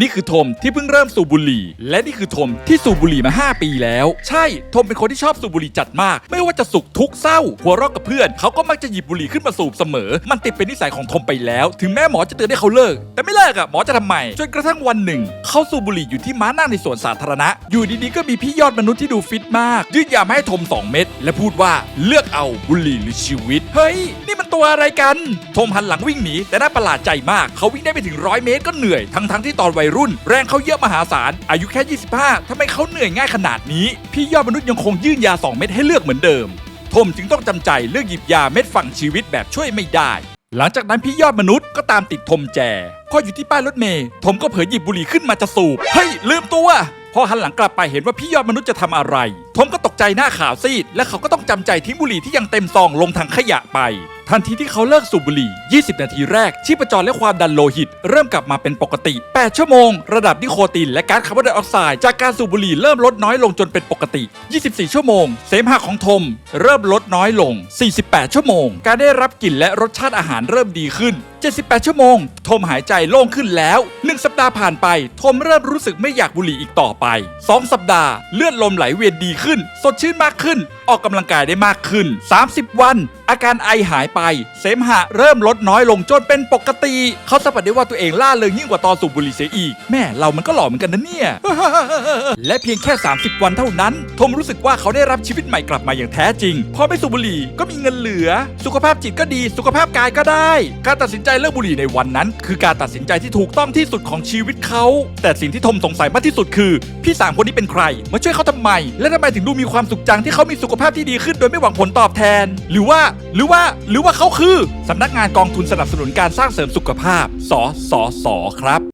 นี่คือทมที่เพิ่งเริ่มสูบบุหรี่ และนี่คือทมที่สูบบุหรี่มา 5 ปีแล้ว ใช่ทมเป็นคนที่ชอบสูบบุหรี่จัดมาก ไม่ว่าจะสุขทุกข์เศร้า หัวเราะกับเพื่อน เขาก็มักจะหยิบบุหรี่ขึ้นมาสูบเสมอ มันติดเป็นนิสัยของทมไปแล้ว ถึงแม้หมอจะเตือนให้เขาเลิก แต่ไม่เลิกอะหมอจะทำไมจนกระทั่งวันหนึ่ง เขาสูบบุหรี่อยู่ที่ม้านั่งในสวนสาธารณะ อยู่ดีๆก็มีพี่ยอดมนุษย์ที่ดูฟิตมากยื่นยามให้ทมสองเม็ดและพูดว่าเลือกเอาบุหรี่หรือชีวิตเฮ้ยนี่มันตัวอะไรกันทมหันหลังวิ่งหนีแต่น่าประหลาดใจมาก เขาวิ่งได้ไปถึงร้อยเมตรก็เหนื่อยทั้งๆที่ตอนวัยรุ่น แรงเขาเยอะมหาศาล อายุแค่ 25ทำไมเขาเหนื่อยง่ายขนาดนี้ พี่ยอดมนุษย์ยังคงยื่นยา 2 เม็ดให้เลือกเหมือนเดิมทมจึงต้องจำใจเลือกหยิบยาเม็ดฝั่งชีวิตแบบช่วยไม่ได้ หลังจากนั้นพี่ยอดมนุษย์ก็ตามติดทมแจ พออยู่ที่ป้ายรถเมย์ทมก็เผยหยิบบุหรี่ขึ้นมาจะสูบ เฮ้ย ลืมตัวพอหันหลังกลับไปเห็นว่าพี่ยอดมนุษย์จะทำอะไร ทมก็ตกใจหน้าขาวซีด และเขาก็ต้องจำใจทิ้งบุหรี่ที่ยังเต็มซองลงถังขยะไป ทันทีที่เขาเลิกสูบบุหรี่ 20 นาทีแรก ชีพจรและความดันโลหิต เริ่มกลับมาเป็นปกติ 8 ชั่วโมง ระดับนิโคตินและก๊าซคาร์บอนไดออกไซด์จากการสูบบุหรี่เริ่มลดน้อยลงจนเป็นปกติ 24 ชั่วโมง เสมหะของทม เริ่มลดน้อยลง 48 ชั่วโมง การได้รับกลิ่นและรสชาติอาหารเริ่มดีขึ้น 78 ชั่วโมง ทมหายใจโล่งขึ้นแล้ว 1 สัปดาห์ผ่านไป ทมเริ่มรู้สึกไม่อยากบุหรี่อีกต่อไป 2 สัปดาห์ เลือดลมไหลเวียนดีขึ้น สดชื่นมากขึ้นออกกำลังกายได้มากขึ้น 30 วัน อาการไอหายไป เสมหะเริ่มลดน้อยลงจนเป็นปกติ เขาสัมผัสได้ว่าตัวเองล่าเริงยิ่งกว่าตอนสูบบุหรี่เสียอีก แม่เรามันก็หล่อเหมือนกันนะเนี่ย และเพียงแค่ 30 วันเท่านั้น ทมรู้สึกว่าเขาได้รับชีวิตใหม่กลับมาอย่างแท้จริง พอไม่สูบบุหรี่ก็มีเงินเหลือ สุขภาพจิตก็ดี สุขภาพกายก็ได้ การตัดสินใจเลิกบุหรี่ในวันนั้น คือการตัดสินใจที่ถูกต้องที่สุดของชีวิตเขา แต่สิ่งที่ทมสงสัยมากที่สุดคือ พี่สามคนนี้เป็นใคร มาช่วยเขาทำไม และทำไมถึงดูมีความสุขจังที่เขามีสุขภาพที่ดีขึ้นโดยไม่หวังผลตอบแทน หรือว่าหรือว่าหรือว่าเขาคือสำนักงานกองทุนสนับสนุนการสร้างเสริมสุขภาพ สสส ครับ